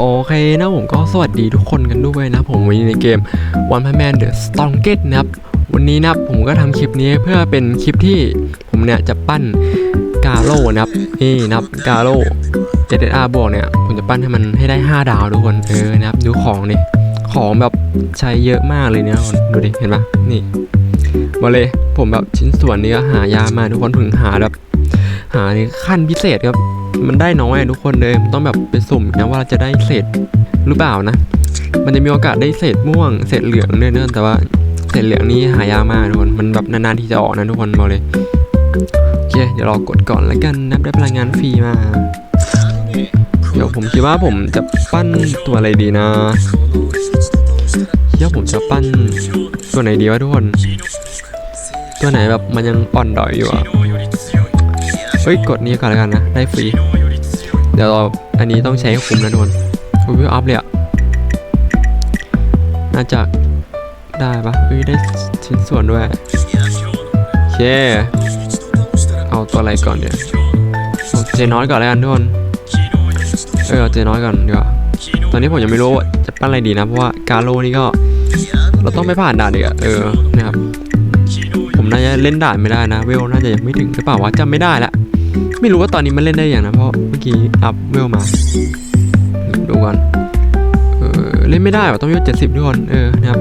โอเคนะผมก็สวัสดีทุกคนกันด้วยนะผมวันนี้ในเกม One Punch Man The Strongest นะครับวันนี้นะผมก็ทำคลิปนี้เพื่อเป็นคลิปที่ผมเนี่ยจะปั้นกาโร่นะครับนี่นะครับกาโร่ SSR บวกเนี่ยผมจะปั้นให้มันให้ได้ 5 ดาวทุกคนเออนะครับดูของดิของแบบใช้เยอะมากเลยเนี่ยทุกคนดูดิเห็นปะนี่มาเลยผมแบบชิ้นส่วนนี้ก็หายามาทุกคนถึงหาแบบหาในขั้นพิเศษครับ มันได้น้อยอะทุกคนเลยมันต้องแบบไปสุ่มนะว่าจะได้เศษหรือเปล่านะ มันจะมีโอกาสได้เศษม่วงเศษเหลืองเนื่องแต่ว่าเศษเหลืองนี่หายากมากทุกคนมันแบบนานๆที่จะออกนะทุกคนบอกเลยโอเคเดี๋ยวรอกดก่อนแล้วกันนับได้พลังงานฟรีมา เดี๋ยวผมคิดว่าผมจะปั้นตัวอะไรดีนะเดี๋ยวผมจะปั้นตัวไหนดีวะทุกคน ตัวไหนแบบมันยังอ่อนดอยอยู่อะ ฮ้ยกดนี้ก่อนแล้วกันนะ ได้ฟรี เดี๋ยวเราอันนี้ต้องใช้ให้คุ้มนะทุกคนอุ้ยวิวอัพเลยอะน่าจะได้ปะเอ้ยได้ชิ้นส่วนด้วยโอเคเอาตัวอะไรก่อนเดี๋ยวเอาเจน้อยก่อนแล้วกันทุกคนเออเอาเจน้อยก่อนดีกว่าตอนนี้ผมยังไม่รู้ว่าจะปั้นอะไรดีนะเพราะว่ากาโลนี่ก็ เราต้องไปผ่านด่านอีกอะเออนะครับผมน่าจะเล่นด่านไม่ได้นะ เวลน่าจะยังไม่ถึงหรือเปล่าวะจำไม่ได้ละ ไม่รู้ว่าตอนนี้มันเล่นได้อย่างนะ เพราะเมื่อกี้อัพเวลมา ดูก่อน เออเล่นไม่ได้ว่ะต้องยุเจ็ดสิบทุกคน เออนะครับ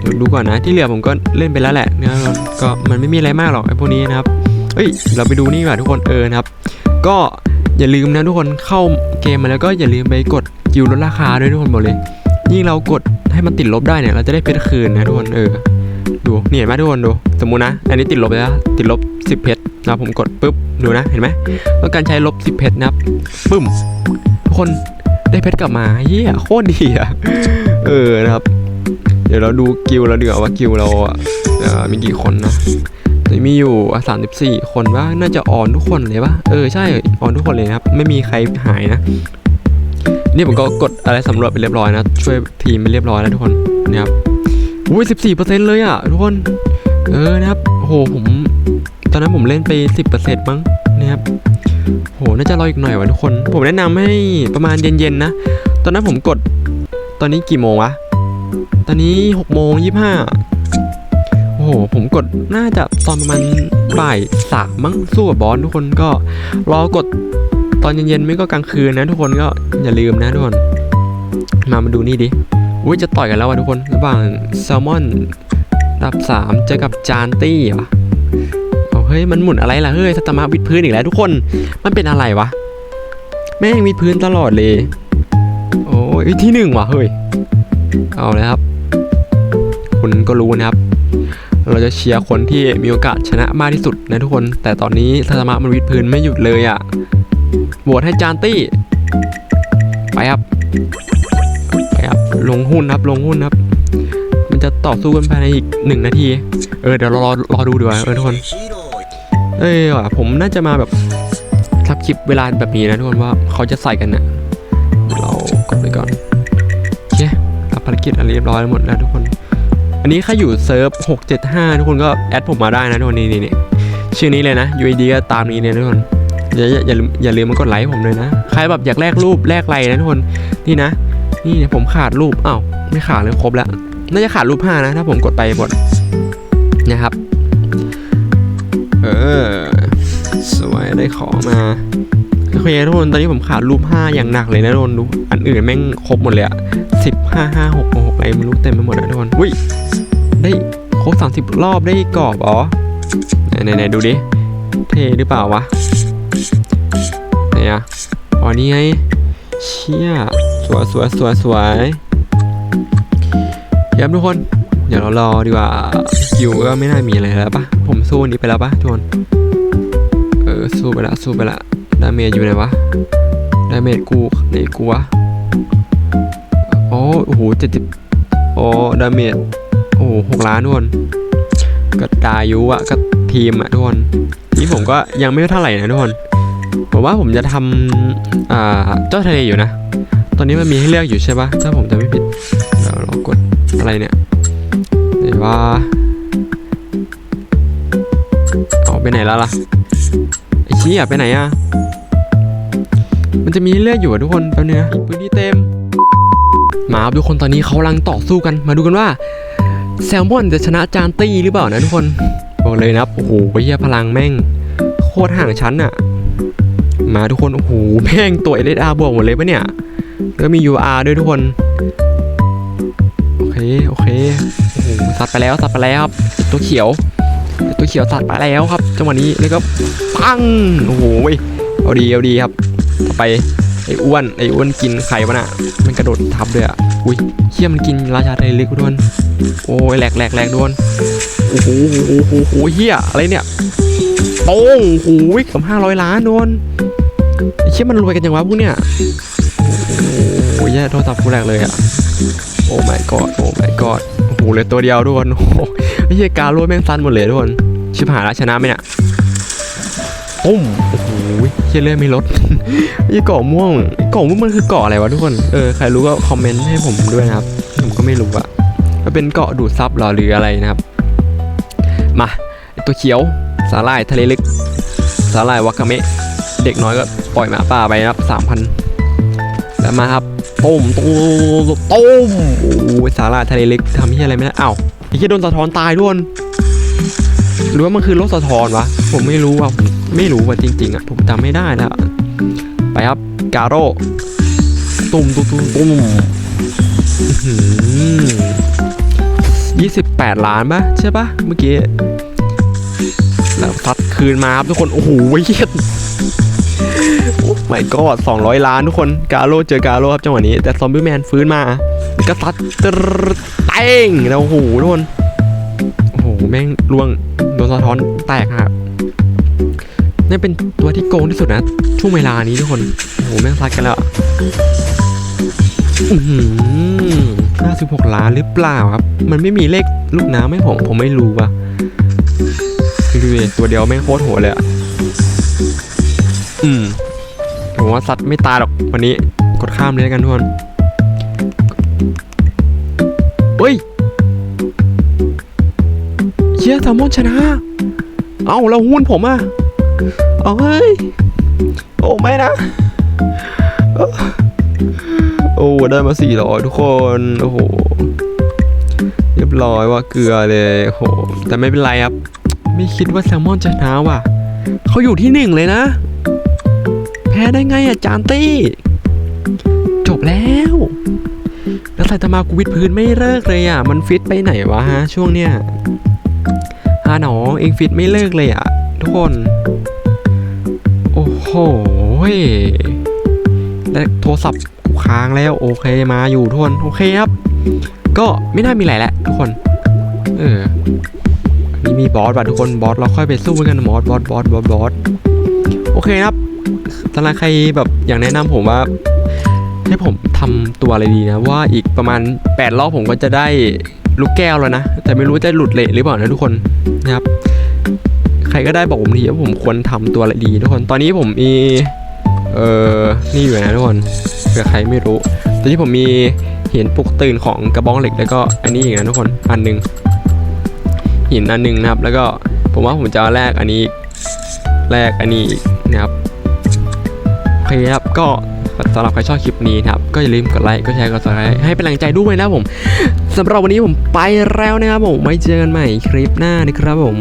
เดี๋ยวดูก่อนนะที่เหลือผมก็เล่นไปแล้วแหละนะครับก็มันไม่มีอะไรมากหรอกไอ้พวกนี้นะครับ เฮ้ยเราไปดูนี่กว่าทุกคนเออนะครับ ก็อย่าลืมนะทุกคนเข้าเกมมาแล้วก็อย่าลืมไปกดกิวลดราคาด้วยทุกคนบอกเลยยิ่งเรากดให้มันติดลบได้เนี่ยเราจะได้เพชรคืนนะทุกคนเออ ดูนี่เห็นไหมทุกคนดู สมมุตินะ อันนี้ติดลบแล้วติดลบ 10 เพชรนะผมกดปุ๊บดูนะเห็นไหมต้องการใช้ลบ 10 เพชรนะครับปึ้มทุกคนได้เพชรกลับมาเฮียโคตรดีอะเออนะครับ เดี๋ยวเราดูกิลเราเดือว่ากิลเราอะเอ่อมีกี่คนนะมีอยู่สามสิบสี่คนว่าน่าจะอ่อนทุกคนเลยปะเออใช่อ่อนทุกคนเลยนะครับ ไม่มีใครหายนะ นี่ผมก็กดอะไรสำรวจไปเรียบร้อยนะ ช่วยทีมไปเรียบร้อยแล้วทุกคนนะครับ อุ้ยสิบสี่เปอร์เซ็นต์เลยอะทุกคน เออนะครับโหผม ตอนนั้นผมเล่นไปสิบเปอร์เซ็นต์มั้งนะครับโหน่าจะรออีกหน่อยวะทุกคน ผมแนะนำให้ประมาณเย็นๆนะ ตอนนั้นผมกด ตอนนี้กี่โมงวะ ตอนนี้หกโมงยี่ห้าโอ้โห ผมกดน่าจะตอนประมาณบ่ายสามมั้งสู้กับบอสทุกคนก็รอกดตอนเย็นๆไม่ก็กลางคืนนะทุกคนก็อย่าลืมนะทุกคน มามาดูนี่ดิ อุ้ยจะต่อยกันแล้ววะทุกคน ระหว่างแซลมอนระดับสามเจอกับจานตี้วะเอาเฮ้ยมันหมุนอะไรล่ะเฮ้ยสตามาวิดพื้นอีกแล้วทุกคน มันเป็นอะไรวะ แม่งวิดพื้นตลอดเลย โอ้ยที่หนึ่งว่ะเฮ้ย เอาเลยครับ คุณก็รู้นะครับ เราจะเชียร์คนที่มีโอกาสชนะมากที่สุดนะทุกคน แต่ตอนนี้สตามามันวิดพื้นไม่หยุดเลยอะโหวตให้จานตี้ ไปครับ ลงหุ้นครับลงหุ้นครับ มันจะต่อสู้กันภายในอีกหนึ่งนาที เออเดี๋ยวรอรอดูดีกว่าเออทุกคนเอ้ยว่ะผมน่าจะมาแบบทับคลิปเวลาแบบนี้นะทุกคนว่าเขาจะใส่กันเนี่ยเรากดไปก่อนโอเครับภารกิจอะไรเรียบร้อยหมดแล้วทุกคน อันนี้ใครอยู่เซิร์ฟ675 ทุกคนก็แอดผมมาได้นะทุกคนนี่นี่นี่ชื่อนี้เลยนะ UID ก็ตามนี้เลยทุกคนอย่าอย่าอย่าลืมมากดไลค์ผมเลยนะ ใครแบบอยากแลกรูปแลกไลค์นะทุกคนนี่นะ นี่เนี่ยผมขาดรูปอ้าวไม่ขาดเลยครบแล้ว น่าจะขาดรูปห้านะ ถ้าผมกดไปหมดนะครับ เออ สวยได้ของมาโอเคทุกคนตอนนี้ผมขาดรูปห้าอย่างหนักเลยนะทุกคนดู อันอื่นแม่งครบหมดเลยอะสิบห้าห้าหกหกอะไรไม่รู้เต็มไปหมดนะทุกคนอุ้ยได้ครบสามสิบรอบได้กรอบอ๋อไหนไหนดูดิ เทหรือเปล่าวะไหนอะอ๋อนี่ไงเชี่ย วยสวยสวยสวยย้ำทุกคน เดี๋ยวเรารอดีกว่าคิวก็ไม่น่ามีอะไรแล้วปะผมสู้อันนี้ไปแล้วปะทุกคนเออสู้ไปละสู้ไปละดาเมจอยู่ไหนวะดาเมจกูไหนกูวะโอ้โอ้โหเจ็ดสิบโอ้ดาเมจโอ้หกล้านทุกคนก็ดายุอะก็ทีมอะทุกคนนี่ผมก็ยังไม่เท่าไหร่นะทุกคนผมว่าผมจะทำอ่าเจ้าทะเลอยู่นะ ตอนนี้มันมีให้เลือกอยู่ใช่ปะถ้าผมจะไม่ผิดเดี๋ยวเรากดอะไรเนี่ยไหนว่าออกไปไหนแล้วล่ะไอ้ชี้อะไปไหนอะมันจะมีเลือดอยู่อะทุกคนแป๊บนึงนะพื้นที่เต็ม มาครับทุกคนตอนนี้เขากำลังต่อสู้กัน มาดูกันว่าแซลมอนจะชนะจานตี้หรือเปล่านะทุกคนบอกเลยนะครับโอ้โหเฮียพลังแม่ง โคตรห่างชั้นอะมาทุกคนโอ้โหแม่งตัว LSR บวกหมดเลยปะเนี่ย แล้วมี UR ด้วยทุกคน โอเค โอเคโอ้โหสัตว์ไปแล้วสัตว์ไปแล้วครับ ตัวเขียว ตัวเขียวสัตว์ไปแล้วครับ จังหวะนี้แล้วก็ปัง โอ้โหเอาดีเอาดีครับ ต่อไปไอ้อ้วนไอ้อ้วนกินไข่ปะน่ะมันกระโดดทับด้วยอะอุ้ยเชี่ยมันกินราชาไทเล็กด้วนโอ้ยแหลกแหลกแหลกด้วนโอ้โหโอ้โหโอ้โหเฮียอะไรเนี่ยโป้งโอ้โหกับห้าร้อยล้านด้วนไอ้เชี่ยมันรวยกันยังวะพวกเนี้ย โหเฮียโทรศัพท์กูแหลกเลยอะ โอ้ my god โอ้ my god โอ้โหเหลือตัวเดียวทุกคนโอ้โหไอ้เฮียการโรยแม่งสั้นหมดเลยทุกคน ชิบหายละชนะไหมเนี่ยปุ้มโอ้โหเฮียเลื่อนไม่ลดไอ้เกาะม่วงไอ้เกาะม่วงมันคือเกาะอะไรวะทุกคน เออ ใครรู้ก็คอมเมนต์ให้ผมด้วยนะครับ ผมก็ไม่รู้อะมันเป็นเกาะดูดซับเหรอหรืออะไรนะครับ มาไอ้ตัวเขียวสาหร่ายทะเลลึก สาหร่ายวากาเมะ เด็กน้อยก็ปล่อยหมาป่าไปนะครับสามพันแล้วมาครับ ต้มต้มต้มโอ้ยสาราทะเลลึกทำที่อะไรไม่ได้อ้าวไอ้ที่โดนสะท้อนตายด้วยหรือว่ามันคือรถสะท้อนวะผมไม่รู้อะไม่รู้ว่ะจริง ๆอะผมจำไม่ได้แล้วไปครับกาโร่ตุ้มตุ้มตุ้มตุ้มยี่สิบแปดล้านปะใช่ปะเมื่อกี้แล้วซัดคืนมาครับทุกคน โอ้โหเหี้ย ไม่ก็สองร้อยล้านทุกคนกาโร่เจอกาโร่ครับจังหวะนี้ แต่ซอมบี้แมนฟื้นมาก็ซัดตรดเต้งแล้วโอ้โหทุกคนโอ้โหแม่งล่วงโดนสะท้อนแตกครับนี่เป็นตัวที่โกงที่สุดนะช่วงเวลานี้ทุกคนโอ้โหแม่งซัดกันแล้วอะอือหือห้าสิบหกล้านหรือเปล่าครับ มันไม่มีเลขลูกน้ำให้ผมผมไม่รู้ว่ะดูดิตัวเดียวแม่งโคตรโหดเลยอะอืม ผมว่าสัตว์ไม่ตายหรอกวันนี้ กดข้ามเลยกันทุกคนเฮ้ยเชี่ยแซลมอนชนะ เอาแล้วหุ้นผมอะเอาเฮ้ย โอ้ไม่นะ โอ้ได้มาสี่ร้อยทุกคน โอ้โห เรียบร้อยว่าเกลือเลยโอ้โห แต่ไม่เป็นไรครับ ไม่คิดว่าแซลมอนจะชนะว่ะ เขาอยู่ที่หนึ่งเลยนะ พ้ได้ไงอะจานตี้ จบแล้ว แล้วไซตามากูวิดพื้นไม่เลิกเลยอะมันฟิตไปไหนวะฮะช่วงเนี้ยฮาหนอเองฟิตไม่เลิกเลยอะทุกคน โอ้โหและโทรศัพท์กูค้างแล้วโอเคมาอยู่ทุกคนโอเคครับ ก็ไม่น่ามีอะไรแหละทุกคน เออนนี้มีบอสว่ะทุกคนบอสเราค่อยไปสู้กันบอสบอสบอสบอสบอสโอเคครับ สำหรับใครแบบอยากแนะนำผมว่าให้ผมทำตัวอะไรดีนะ ว่าอีกประมาณ 8 รอบผมก็จะได้ลูกแก้วแล้วนะ แต่ไม่รู้จะหลุดเละหรือเปล่านะทุกคนนะครับ ใครก็ได้บอกผมทีว่าผมควรทำตัวอะไรดีทุกคน ตอนนี้ผมมีเออนี่อยู่นะทุกคนเผื่อใครไม่รู้ ตอนนี้ผมมีเหินปลุกตื่นของกระบองเหล็กแล้วก็อันนี้อีกนะทุกคนอันหนึงหินอันหนึงนะครับ แล้วก็ผมว่าผมจะแลกอันนี้แลกอันนี้นะครับ เคครับก็สำหรับใครชอบคลิปนี้นะครับก็อย่าลืมกดไลค์กดแชร์กดซับสไคร้ให้เป็นแรงใจด้วยนะผมสำหรับวันนี้ผมไปแล้วนะครับผมไว้เจอกันใหม่คลิปหน้านะครับผม